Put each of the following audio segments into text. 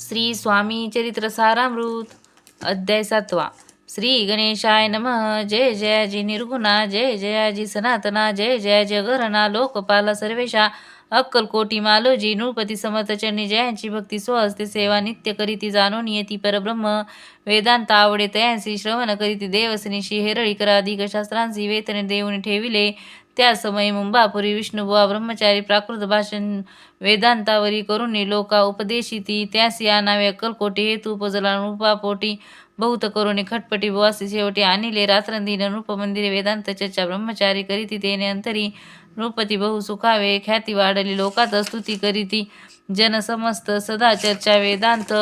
श्री स्वामी चरित्र सारामृत अध्याय सातवा. श्री गणेशाय नमः. जय जयाजी निर्गुणा. जय जयाजी सनातना. जय जय जगरणा लोकपाल सर्वेशा. अक्कलकोटी मालोजी नृपती समर्थ चरणी जयांची भक्ती स्वहस्ते सेवा नित्य करीती जाणून येती परब्रह्म. वेदांत आवडे तयांसी श्रवण करीती देवसनीशी हेरळी कराधिक शास्त्रांसी वेतने देऊन ठेविले. त्या समयी मुंबापुरी विष्णुबुवा ब्रह्मचारी प्राकृत भाषण वेदांतावरी करुणी लोका उपदेशिती त्यास या नावे अक्कलकोटी हेतू उपजला नृपापोटी बहुत करुणी खटपटी बुवासी शेवटी आणिले रात्रंदिन नृपमंदिरे वेदांत चर्चा ब्रह्मचारी करीती तेने अंतरी नृपती बहु सुखावे ख्याती वाढली लोकात स्तुती करीती जन समस्त सदा चर्चा वेदांत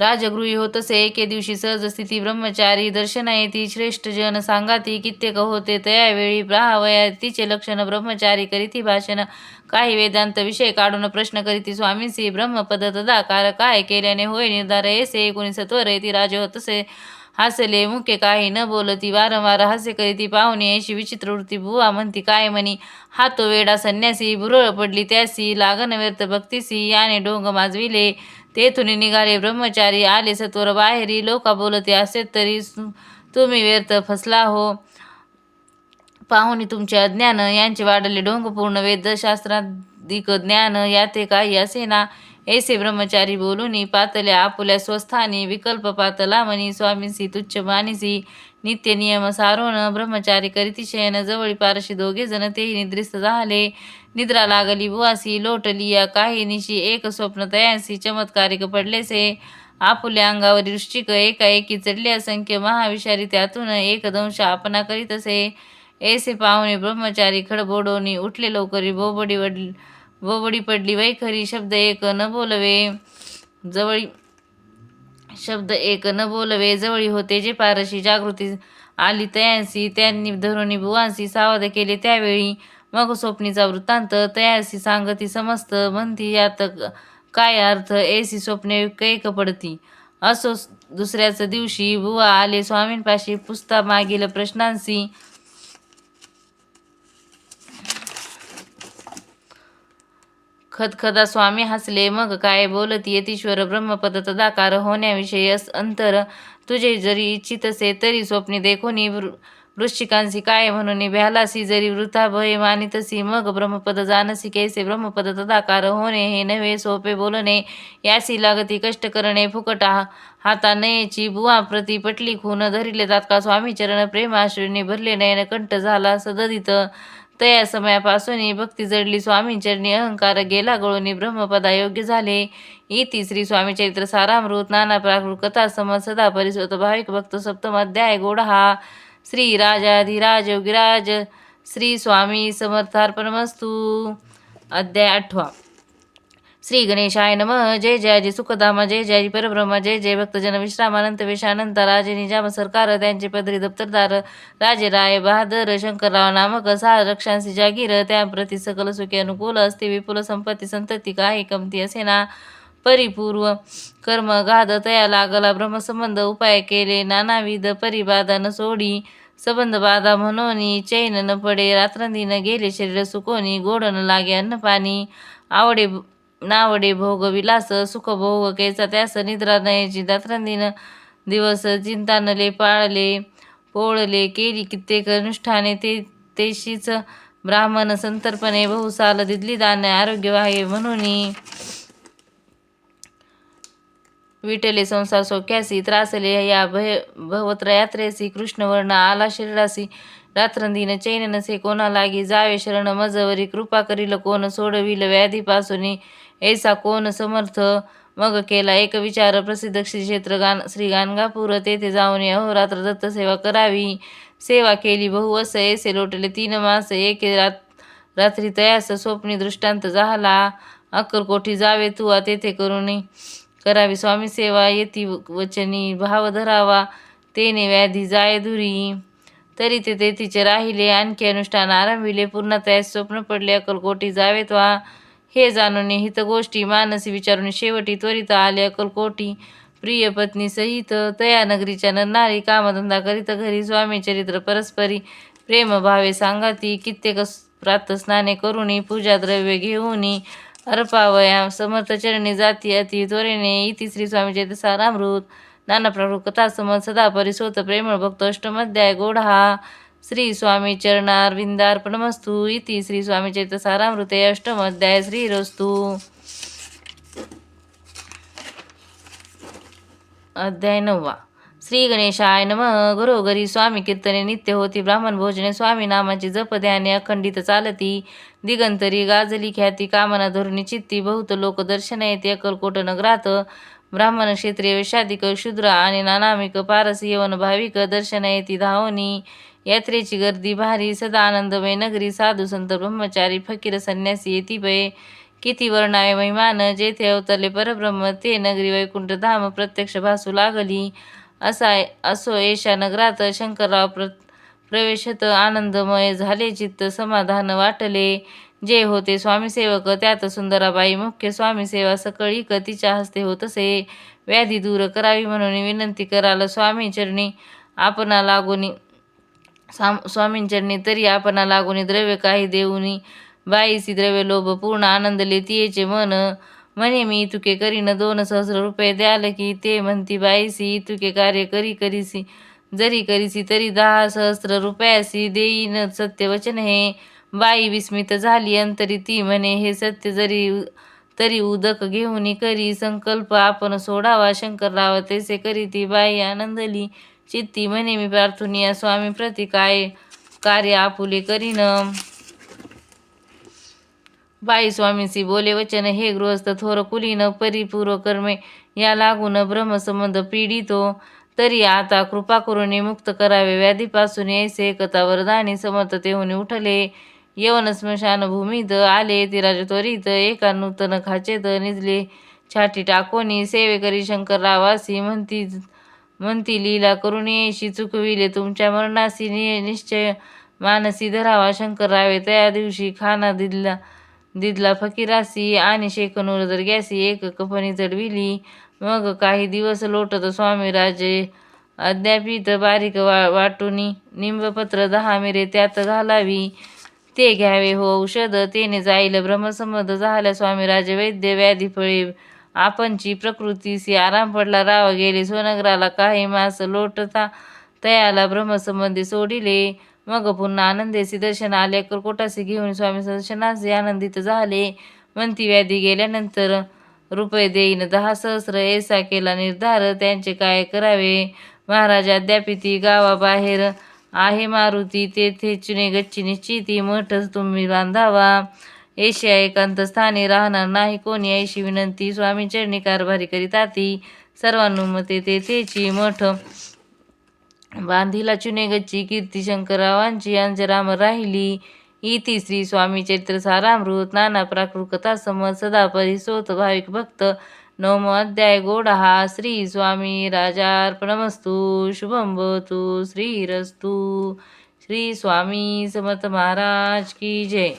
राजगृही होतसे एके दिवशी सहज स्थिती ब्रह्मचारी दर्शना येती श्रेष्ठ जन सांगाती कित्येक होते तयावेळी ब्राहवया तिचे लक्षण ब्रह्मचारी करीती भाषण. काही वेदांत विषय काढून प्रश्न करीती स्वामींसी ब्रह्मपद तदाकार काय केल्याने होय निर्धार येसे? एकोणी सत्वर येती राज होतसे हासले मुके काही न बोलती वारंवार हास्य करीती पाहुणे अशी विचित्र वृत्ती बुवा म्हणती काय म्हणी? हा तो वेडा संन्यासी भुरळ पडली त्यासी लागन व्यर्थ भक्तीसी याने डोंग माजविले. तेथून निघाले ब्रह्मचारी आले सत्वर बाहेरी. लोका बोलते असे तरी तुम्ही व्यर्थ फसला हो. पाहुणी तुमचे अज्ञान यांचे वाढले ढोंगपूर्ण वेदशास्त्राधिक ज्ञान याते काही असे ना ऐसे ब्रह्मचारी बोलूनी पातल्या आपुल्या स्वस्थानी विकल्प पातला म्हणी स्वामींसी तुच्छ मानिसी. नित्य नियम सारोन ब्रह्मचारी करीती शयन जवळी पारशी दोघे जण तेही निद्रिस्त झाले. निद्रा लागली बुवासी लोटली या काही निशी एक स्वप्न तयांसी चमत्कारिक पडलेसे. आपुल्या अंगावरील वृश्चिक एकाएकी चढले असंख्य महाविषारी त्यातून एक दंश आपणा करीत असे. ऐसे पाहुणे ब्रह्मचारी खडबोडोनी उठले लवकरी बोबडी वडील बोबडी पडली वैखरी शब्द एक न बोलवे. जवळी शब्द एक न बोलवे. जवळी होते जे पारशी जागृती आली तयांसी. त्यांनी धरुणी बुवांसी सावध केले त्यावेळी. मग स्वप्नीचा वृत्तांत तयासी सांगती समस्त. म्हणती यात काय अर्थ? एसी स्वप्ने कैक पडती. असो दुसऱ्याच दिवशी बुवा आले स्वामींपाशी. पुस्ता मागील प्रश्नांशी खदखदा स्वामी हसले. मग काय बोलती येतीश्वर ब्रह्मपद? तदाकार होण्याविषयी अंतर तुझे जरी इच्छित असे तरी स्वप्ने देखोनी वृश्चिकांसी काय म्हणून भ्यालासी जरी वृथा भय मानितसी मग ब्रह्मपद जानसी कैसे? ब्रह्मपद तदाकार होणे हे नव्हे सोपे बोलणे. यासी लागती कष्ट करणे फुकट हाता नयेची बुवा प्रती पटली खून धरिले तात्का स्वामी चरण प्रेमाश्रूंनी भरले नयन कंठ झाला सददित तया समयापासून भक्ती जडली. स्वामींचरणी अहंकार गेला गळून ब्रह्मपदा योग्य झाले. इति श्री स्वामी चरित्र सारामृत नाना प्राकृत कथा समज सदा परिसोत भाविक भक्त सप्तम अध्याय गोड हा. श्री राजाधिराज योगिराज श्री स्वामी समर्थार्पणमस्तू. अध्याय आठवा. श्री गणेशाय नमः जय जयाजी सुखधाम जय जयाजी परब्रह्म जय जय भक्तजन विश्रामानंत वेशानंत राजे निजाम सरकार त्यांचे पदरी दप्तरदार राजे राय बहादर शंकरराव नामक सा रक्षांसी जागीर त्याप्रती सकल सुखी अनुकूल असते विपुल संपत्ती संतती काही कमती असे ना परिपूर्व कर्म गाध तया लागला ब्रह्मसंबंध उपाय केले नानाविध परिबाधा न सोडी संबंध बाधा म्हणून चैन न पडे रात्रंदिन गेले शरीर सुकोनी गोड न लागे अन्न पाणी आवडे नावडे भोग विलास सुख भोग केचा त्यास निद्रा नयची दात्रंदिन दिवस चिंतानले पाळले पोळले केली कित्येक अनुष्ठाने ते तेशीच ब्राह्मण संतर्पणे बहुसाल दिदली दान आरोग्य वाहे म्हणून. विटले संसार सोख्यासी त्रासले या भय भवत्र यात्रेसी कृष्णवर्ण आला शरीरासी रात्रंदिन चैन नसे कोणा लागी जावे शरण मजवरी कृपा करील कोण सोडविल व्याधीपासून. ऐसा कोण समर्थ? मग केला एक विचार प्रसिद्ध श्री क्षेत्र गान श्री गाणगापूर तेथे जाऊन अहोरात्र दत्तसेवा करावी. सेवा केली बहु असं ऐसे लोटले तीन मास. एक रात रात्री तयास स्वप्नी दृष्टांत झाला अक्कलकोठी जावे तू तेथे करून करावी स्वामी सेवा. येती वचनी भाव धरावा. तेने व्याधी जाय धुरी. तरी ते तिचे राहिले आणखी अनुष्ठान आरंभिले पूर्ण त्यास स्वप्न पडले अकलकोटी जावेत वा. हे जाणून हित गोष्टी मानसी विचारून शेवटी त्वरित आले अकलकोटी प्रिय पत्नी सहित तया नगरीच्या नरनारी कामधंदा करीत घरी स्वामी चरित्र परस्परी प्रेम भावे सांगाती कित्येक प्रातस्नाने करुणी पूजा द्रव्य घेऊनी. अर्पावया समर्थ चरणी जाती अति त्वरेने इति श्री स्वामी चैत्र सारामृत नाना कथा समज सदा परिसोत प्रेमळ भक्त अष्टमध्याय गोढा श्री स्वामी चरणारविंदार्पणमस्तु इति. श्री स्वामी चैत्र सारामृते अष्टमध्याय श्रीरस्तु. अध्याय नववा. श्री गणेशाय नम. घरोघरी स्वामी कीर्तने नित्य होती. ब्राह्मण भोजने स्वामी नामाची जप ध्याने अखंडित चालती. दिगंतरी गाजली ख्याती कामना धोरणी चित्ती बहुत लोक दर्शन येते अकलकोट नगरात. ब्राह्मण क्षेत्रीय शादिक शूद्र आणि नानामिक पारस येवन भाविक दर्शन येती धावनी यात्रेची गर्दी भारी सदा आनंदमय नगरी साधू संत ब्रह्मचारी फकीर संन्यासी येती पै किती वर्णावे महिमान जेथे अवतरले परब्रह्म ते नगरी वैकुंठ धाम प्रत्यक्ष भासू लागली. असा असो येशा नगरात शंकरराव प्र प्रवेशत आनंदमय झाले चित्त समाधान वाटले. जे होते स्वामीसेवक त्यात सुंदराबाई मुख्य स्वामीसेवा सकळी तिच्या हस्ते होत असे. व्याधी दूर करावी म्हणून विनंती कराल स्वामी चरणी आपणा लागुनी स्वामी स्वामींचरणी तरी आपणा लागुनी द्रव्य काही देऊनी बाईसी द्रव्य लोभ पूर्ण आनंद लेतीयेचे मन. म्हणे मी तुके करीन दोन सहस्र रुपये द्याल की ते म्हणती बाईसी तुके कार्य करी करीसी जरी करीसी तरी दहा सहस्र रुपयासी देईन सत्यवचन हे. बाई विस्मित झाली अंतरी ती म्हणे हे सत्य जरी तरी उदक घेऊन करी संकल्प आपण सोडावा शंकरराव तैसे करी ती बाई आनंदली चित्ती म्हणे मी प्रार्थनिया स्वामी प्रति काय कार्य आपुले करीन. बाई स्वामीसी बोले वचन हे गृहस्थ थोर कुलीन परिपूर्व कर्मे या लागून ब्रह्मसंबंध पीडितो. तरी आता कृपा करून मुक्त करावे व्याधीपासून ऐसे एकता वरदानी समर्थ तेहून उठले. यवन स्मशान भूमीत आले ती राज त्वरित एका नूतन खाचेत निजले. छाटी टाकोनी सेवे करी शंकररावासी म्हणती म्हणती लीला करून येशी चुकविले तुमच्या मरणासी निश्चय मानसी धरावा. शंकररावे त्या दिवशी खाना दिदला दिदला फकीरासी आणि शेकनूर दर्ग्यासी एक कफनी चढविली. मग काही दिवस लोटत स्वामीराजे अद्यापित बारीक वा वाटुनी निंबपत्र दहा मिरे त्यात घालावी. ते घ्यावे हो. औषध तेने जाईल ब्रह्मसंबंध झाल्या स्वामीराजे वैद्य व्याधी फळे. आपणची प्रकृतीसी आराम पडला राव गेले. सोनगराला काही मास लोटता तयाला ब्रह्मसंबंधी सोडिले. मग पुन्हा आनंदेसी दर्शन आले. कोटासी घेऊन स्वामी दर्शनाचे आनंदित झाले. म्हणती व्याधी गेल्यानंतर रुपये देईन दहा सहस्र ऐसा केला निर्धार. त्यांचे काय करावे? महाराज अद्यापिती गावाबाहेर आहे मारुती तेथे चुने गच्ची निश्चिती मठच तुम्ही बांधावा. एशिया एकांत स्थानी राहणार नाही कोणी ऐशी विनंती स्वामी चरणी कारभारी करीताती सर्वानुमते तेथेची मठ बांधीला चुने गच्ची कीर्ती शंकररावांची अंजराम राहिली. इति श्री स्वामी चैत्र सारामृत नाना प्राकृत कथा समज सदा परिसोत भाविक भक्त नवम अध्याय गोडहा श्री स्वामी राजार्पणमस्तु शुभम भवतु श्रीरस्तु। श्री स्वामी समर्थ महाराज की जय।